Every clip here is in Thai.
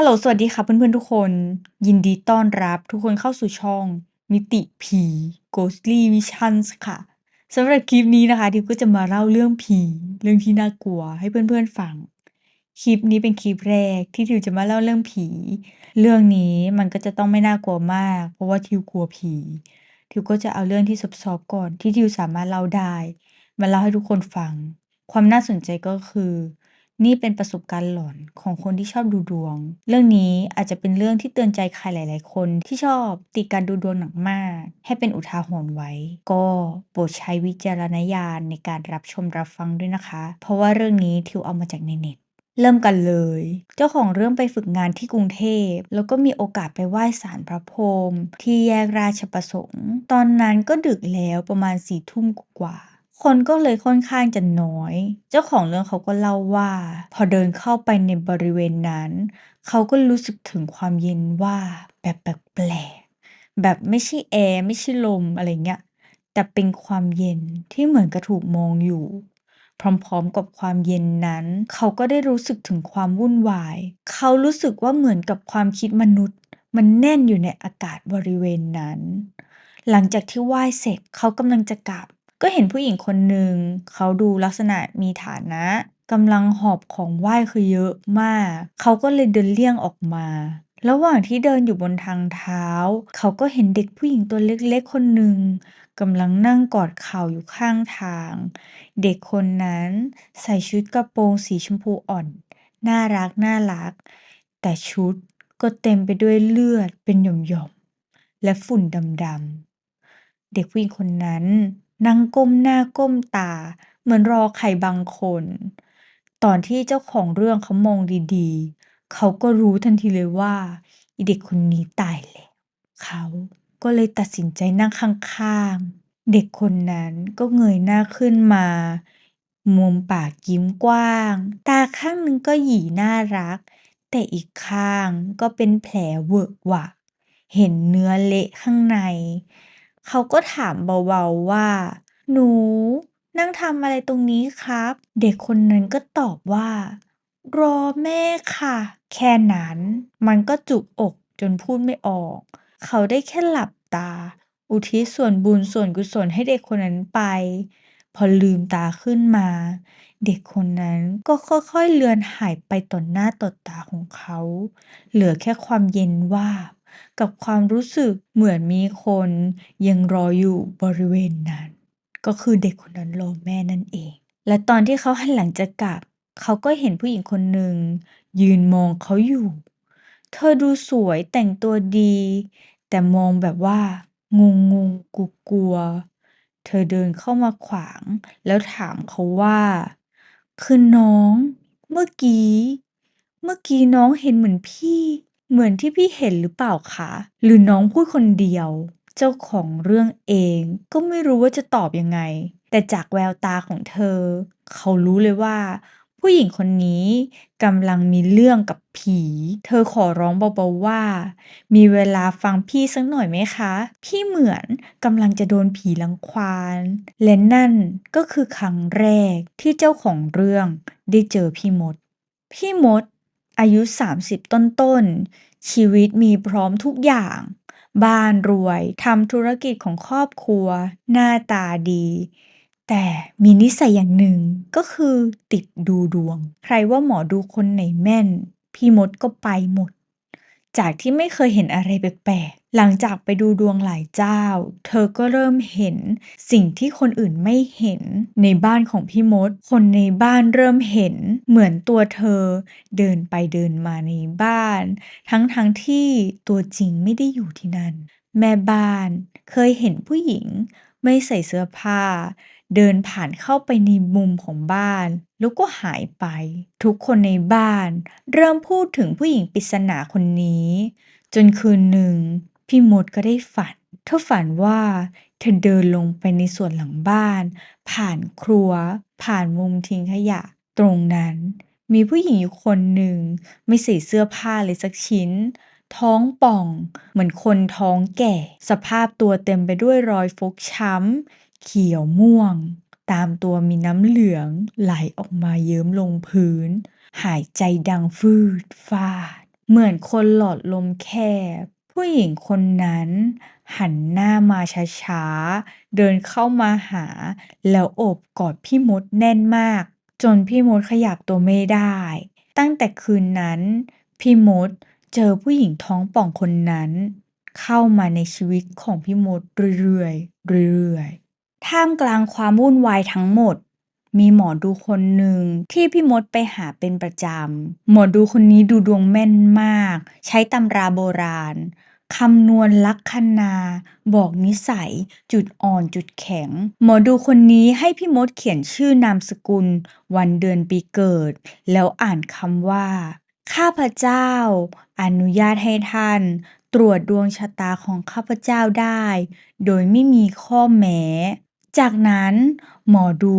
ฮัลโหล สวัสดีค่ะเพื่อนๆทุกคน ยินดีต้อนรับทุกคนเข้าสู่ช่อง มิติผี Ghostly Visions ค่ะสำหรับคลิปนี้นะคะทิพย์ก็จะมาเล่าเรื่องผี เรื่องที่น่ากลัวให้เพื่อนๆฟัง คลิปนี้เป็นคลิปแรกที่ทิวจะมาเล่าเรื่องผี เรื่องนี้มันก็จะต้องไม่น่ากลัวมาก เพราะว่าทิวกลัวผีทิวก็จะเอาเรื่องที่ซอฟๆก่อนที่ทิวสามารถเล่าได้ มาเล่าให้ทุกคนฟัง ความน่าสนใจก็คือ นี่เป็นประสบการณ์หลอนของคนที่ชอบดูดวง เรื่องนี้อาจจะเป็นเรื่องที่เตือนใจใครหลาย ๆ คนที่ชอบติดการดูดวงหนักมาก ให้เป็นอุทาหรณ์ไว้ ก็โปรดใช้วิจารณญาณในการรับชมรับฟังด้วยนะคะ เพราะว่าเรื่องนี้ทิวเอามาจากในเน็ตเริ่มกันเลย เจ้าของเรื่องไปฝึกงานที่กรุงเทพ แล้วก็มีโอกาสไปไหว้ศาลพระพรหมที่แยกราชประสงค์ ตอนนั้นก็ดึกแล้วประมาณสี่ทุ่มกว่า คนก็เลยค่อนข้างจะน้อย เจ้าของเรื่องเขาก็เล่าว่า พอเดินเข้าไปในบริเวณนั้น เขาก็รู้สึกถึงความเย็นว่า แบบแปลกๆ แบบไม่ใช่แอร์ ไม่ใช่ลม อะไรเงี้ย แต่เป็นความเย็นที่เหมือนกับถูกมองอยู่ พร้อม ๆ กับความเย็นนั้น เขาก็ได้รู้สึกถึงความวุ่นวาย เขารู้สึกว่าเหมือนกับความคิดมนุษย์ มันแน่นอยู่ในอากาศบริเวณนั้น หลังจากที่ไหว้เสร็จเขากำลังจะกลับ ก็เห็นผู้หญิงคนหนึ่งเขาดูลักษณะมีฐานะกำลังหอบของไหว้คือเยอะมาก เขาก็เลยเดินเลี่ยงออกมา ระหว่างที่เดินอยู่บนทางเท้า เขาก็เห็นเด็กผู้หญิงตัวเล็กๆคนหนึ่งกำลังนั่งกอดเข่าอยู่ข้างทาง เด็กคนนั้นใส่ชุดกระโปรงสีชมพูอ่อน น่ารักน่ารัก แต่ชุดก็เต็มไปด้วยเลือดเป็นหย่อมๆและฝุ่นดำๆเด็กผู้หญิงคนนั้น นั่งก้มหน้าก้มตา เหมือนรอใครบางคน ตอนที่เจ้าของเรื่องเขามองดีๆ เขาก็รู้ทันทีเลยว่าอีเด็กคนนี้ตายแล้วเขาก็เลยตัดสินใจนั่งข้างๆ เด็กคนนั้นก็เงยหน้าขึ้นมามุมปากยิ้มกว้าง ตาข้างหนึ่งก็หยีน่ารัก แต่อีกข้างก็เป็นแผลเวอะหวะ เห็นเนื้อเละข้างใน เขาก็ถามเบาๆว่า หนู นั่งทำอะไรตรงนี้ครับ เด็กคนนั้นก็ตอบว่า รอแม่ค่ะ แค่นั้น มันก็จุกอกจนพูดไม่ออก เขาได้แค่หลับตา อุทิศส่วนบุญส่วนกุศลให้เด็กคนนั้นไป พอลืมตาขึ้นมา เด็กคนนั้นก็ค่อยๆเลือนหายไปต่อหน้าต่อตาของเขา เหลือแค่ความเย็นวาบ กับความรู้สึกเหมือนมีคนยังรออยู่บริเวณนั้น ก็คือเด็กคนนั้นรอแม่นั่นเอง และตอนที่เขาหันหลังจะกลับ เขาก็เห็นผู้หญิงคนหนึ่งยืนมองเขาอยู่ เธอดูสวยแต่งตัวดี แต่มองแบบว่างงงๆกลัวๆเธอเดินเข้ามาขวาง แล้วถามเขาว่า คือน้อง เมื่อกี้ เมื่อกี้น้องเห็นเหมือนพี่ เหมือนที่พี่เห็นหรือเปล่าคะ หรือน้องพูดคนเดียว เจ้าของเรื่องเองก็ไม่รู้ว่าจะตอบยังไง แต่จากแววตาของเธอ เขารู้เลยว่า ผู้หญิงคนนี้กำลังมีเรื่องกับผี เธอขอร้องเบาๆว่า มีเวลาฟังพี่สักหน่อยไหมคะ พี่เหมือนกำลังจะโดนผีรังควานและนั่นก็คือครั้งแรกที่เจ้าของเรื่องได้เจอพี่มด พี่มด อายุ 30 ต้นๆชีวิตมีพร้อมทุกอย่าง บ้านรวย ทำธุรกิจของครอบครัว หน้าตาดี แต่มีนิสัยอย่างหนึ่งก็คือติดดูดวง ใครว่าหมอดูคนไหนแม่น พี่มดก็ไปหมด จากที่ไม่เคยเห็นอะไรแปลกๆ หลังจากไปดูดวงหลายเจ้า เธอก็เริ่มเห็นสิ่งที่คนอื่นไม่เห็นในบ้านของพี่มด คนในบ้านเริ่มเห็นเหมือนตัวเธอ เดินไปเดินมาในบ้าน ทั้งๆทที่ตัวจริงไม่ได้อยู่ที่นั่น แม่บ้านเคยเห็นผู้หญิงไม่ใส่เสื้อผ้า เดินผ่านเข้าไปในมุมของบ้าน แล้วก็หายไป ทุกคนในบ้านเริ่มพูดถึงผู้หญิงปริศนาคนนี้ จนคืนหนึ่ง พี่มดก็ได้ฝัน เธอฝันว่าเธอเดินลงไปในส่วนหลังบ้าน ผ่านครัว ผ่านมุมทิ้งขยะ ตรงนั้น มีผู้หญิงอยู่คนหนึ่ง ไม่ใส่เสื้อผ้าเลยสักชิ้นท้องป่องเหมือนคนท้องแก่ สภาพตัวเต็มไปด้วยรอยฟกช้ำ เขียวม่วง ตามตัวมีน้ำเหลืองไหลออกมาเยิ้มลงพื้น หายใจดังฟืดฟาด เหมือนคนหลอดลมแคบ ผู้หญิงคนนั้น หันหน้ามาช้าๆ เดินเข้ามาหา แล้วโอบกอดพี่มดแน่นมาก จนพี่มดขยับตัวไม่ได้ ตั้งแต่คืนนั้น พี่มดเจอผู้หญิงท้องป่องคนนั้น เข้ามาในชีวิตของพี่มดเรื่อยๆเรื่อยๆ ท่ามกลางความวุ่นวายทั้งหมด มีหมอดูคนหนึ่งที่พี่มดไปหาเป็นประจำ หมอดูคนนี้ดูดวงแม่นมาก ใช้ตำราโบราณคำนวณลัคนา บอกนิสัย จุดอ่อนจุดแข็ง หมอดูคนนี้ให้พี่มดเขียนชื่อนามสกุล วันเดือนปีเกิด แล้วอ่านคำว่า ข้าพเจ้า อนุญาตให้ท่าน ตรวจดวงชะตาของข้าพเจ้าได้ โดยไม่มีข้อแม้ จากนั้นหมอดู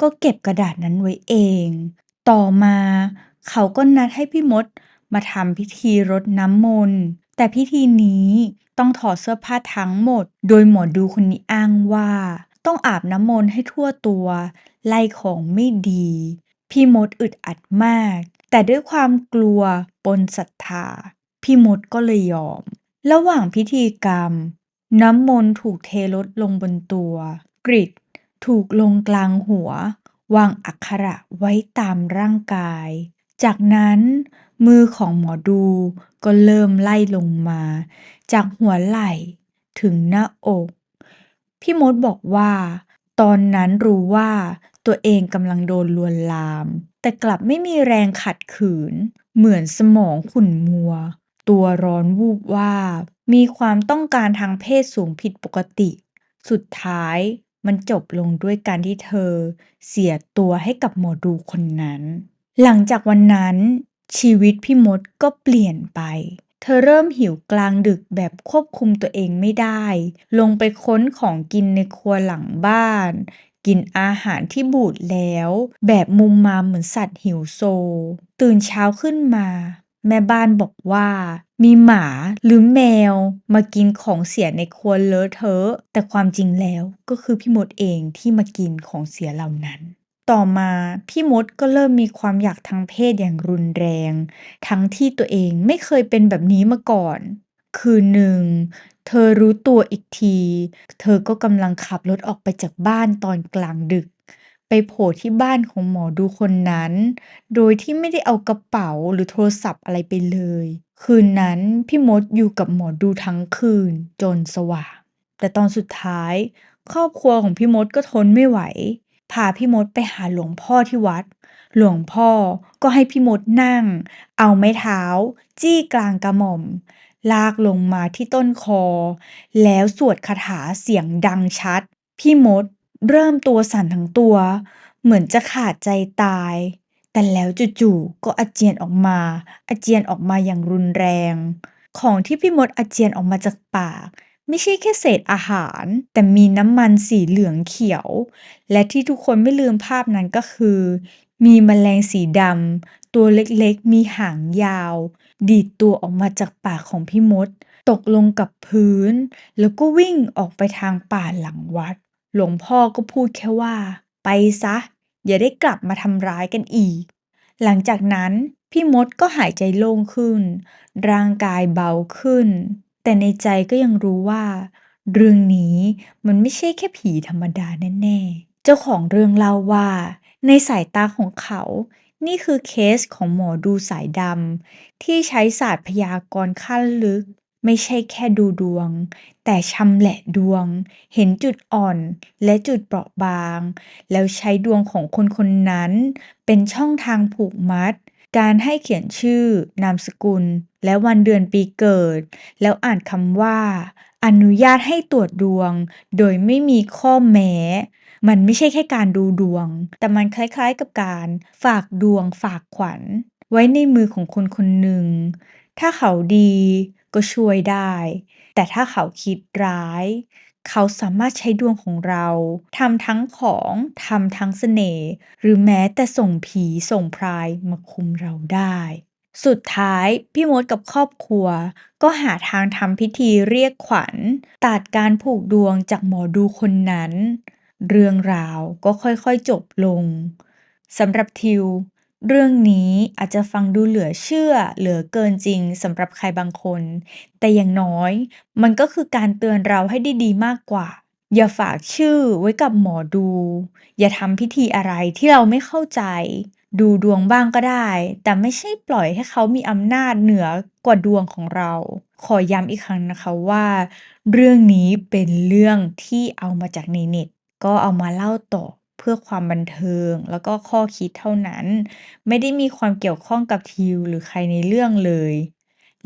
ก็เก็บกระดาษนั้นไว้เอง ต่อมาเขาก็นัดให้พี่มดมาทำพิธีรดน้ำมนต์ แต่พิธีนี้ต้องถอดเสื้อผ้าทั้งหมด โดยหมอดูคนนี้อ้างว่า ต้องอาบน้ำมนต์ให้ทั่วตัว ไล่ของไม่ดี พี่มดอึดอัดมาก แต่ด้วยความกลัวปนศรัทธา พี่มดก็เลยยอม ระหว่างพิธีกรรม น้ำมนต์ถูกเทลดลงบนตัว กริดถูกลงกลางหัว วางอักขระไว้ตามร่างกาย จากนั้นมือของหมอดูก็เริ่มไล่ลงมา จากหัวไหล่ถึงหน้าอก พี่มดบอกว่า ตอนนั้นรู้ว่าตัวเองกำลังโดนลวนลาม แต่กลับไม่มีแรงขัดขืน เหมือนสมองขุ่นมัว ตัวร้อนวูบว่า มีความต้องการทางเพศสูงผิดปกติ สุดท้าย มันจบลงด้วยการที่เธอเสียตัวให้กับหมอดูคนนั้น หลังจากวันนั้น ชีวิตพี่มดก็เปลี่ยนไป เธอเริ่มหิวกลางดึกแบบควบคุมตัวเองไม่ได้ ลงไปค้นของกินในครัวหลังบ้าน กินอาหารที่บูดแล้ว แบบมุมมามเหมือนสัตว์หิวโซ ตื่นเช้าขึ้นมา แม่บ้านบอกว่า มีหมาหรือแมวมากินของเสียในครัวเลอะเทอะ แต่ความจริงแล้วก็คือพี่มดเองที่มากินของเสียเหล่านั้น ต่อมาพี่มดก็เริ่มมีความอยากทางเพศอย่างรุนแรง ทั้งที่ตัวเองไม่เคยเป็นแบบนี้มาก่อน คืนหนึ่ง เธอรู้ตัวอีกที เธอก็กำลังขับรถออกไปจากบ้านตอนกลางดึก ไปโผล่ที่บ้านของหมอดูคนนั้น โดยที่ไม่ได้เอากระเป๋าหรือโทรศัพท์อะไรไปเลย คืนนั้นพี่มดอยู่กับหมอดูทั้งคืนจนสว่าง แต่ตอนสุดท้าย ครอบครัวของพี่มดก็ทนไม่ไหว พาพี่มดไปหาหลวงพ่อที่วัด หลวงพ่อก็ให้พี่มดนั่ง เอาไม้เท้า จี้กลางกระหม่อม ลากลงมาที่ต้นคอ แล้วสวดคาถาเสียงดังชัด พี่มด เริ่มตัวสั่นทั้งตัว เหมือนจะขาดใจตาย แต่แล้วจู่ๆก็อาเจียนออกมา อาเจียนออกมาอย่างรุนแรง ของที่พี่มดอาเจียนออกมาจากปาก ไม่ใช่แค่เศษอาหาร แต่มีน้ำมันสีเหลืองเขียว และที่ทุกคนไม่ลืมภาพนั้นก็คือ มีแมลงสีดำตัวเล็กๆ มีหางยาว ดีดตัวออกมาจากปากของพี่มดตกลงกับพื้น แล้วก็วิ่งออกไปทางป่าหลังวัด หลวงพ่อก็พูดแค่ว่า ไปซะ อย่าได้กลับมาทำร้ายกันอีก หลังจากนั้นพี่มดก็หายใจโล่งขึ้น ร่างกายเบาขึ้น แต่ในใจก็ยังรู้ว่า เรื่องนี้มันไม่ใช่แค่ผีธรรมดาแน่ๆ เจ้าของเรื่องเล่าว่า ในสายตาของเขา นี่คือเคสของหมอดูสายดำที่ใช้ศาสตร์พยากรณ์ขั้นลึก ไม่ใช่แค่ดูดวง แต่ชำแหละดวง เห็นจุดอ่อนและจุดเปราะบาง แล้วใช้ดวงของคนคนนั้น เป็นช่องทางผูกมัด การให้เขียนชื่อนามสกุล และวันเดือนปีเกิด แล้วอ่านคำว่า อนุญาตให้ตรวจดวง โดยไม่มีข้อแม้มันไม่ใช่แค่การดูดวง แต่มันคล้ายๆกับการฝากดวงฝากขวัญ ไว้ในมือของคนคนหนึ่ง ถ้าเขาดี ก็ช่วยได้ แต่ถ้าเขาคิดร้าย เขาสามารถใช้ดวงของเราทำทั้งของทำทั้งเสน่ห์หรือแม้แต่ส่งผีส่งพรายมาคุมเราได้ สุดท้ายพี่มดกับครอบครัว ก็หาทางทำพิธีเรียกขวัญตัดการผูกดวงจากหมอดูคนนั้น เรื่องราวก็ค่อยๆจบลงสำหรับทิว เรื่องนี้อาจจะฟังดูเหลือเชื่อ เหลือเกินจริงสำหรับใครบางคน แต่อย่างน้อย มันก็คือการเตือนเราให้ด้ดีมากกว่า อย่าฝากชื่อไว้กับหมอดู อย่าทำพิธีอะไรที่เราไม่เข้าใจ ดูดวงบ้างก็ได้ แต่ไม่ใช่ปล่อยให้เขามีอำนาจเหนือกว่าดวงของเรา ขอย้ำอีกครั้งนะคะว่า เรื่องนี้เป็นเรื่องที่เอามาจากในเน็ต ก็เอามาเล่าต่อ เพื่อความบันเทิง แล้วก็ข้อคิดเท่านั้น ไม่ได้มีความเกี่ยวข้องกับทิวหรือใครในเรื่องเลย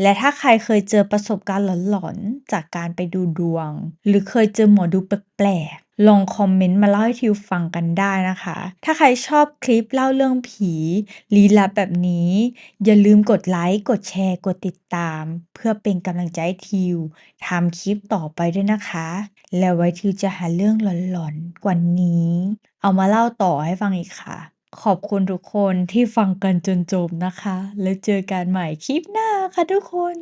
และถ้าใครเคยเจอประสบการณ์หลอน ๆ จากการไปดูดวง หรือเคยเจอหมอดูแปลกๆลองคอมเมนต์มาเล่าให้ทิวฟังกันได้นะคะ ถ้าใครชอบคลิปเล่าเรื่องผีลี้ลับแบบนี้ อย่าลืมกดไลค์กดแชร์กดติดตาม เพื่อเป็นกำลังใจให้ทิวทำคลิปต่อไปด้วยนะคะแล้วไว้ทิวจะหาเรื่องหลอนๆ กว่านี้ เอามาเล่าต่อให้ฟังอีกค่ะ ขอบคุณทุกคนที่ฟังกันจนจบนะคะ แล้วเจอกันใหม่คลิปหน้าค่ะทุกคน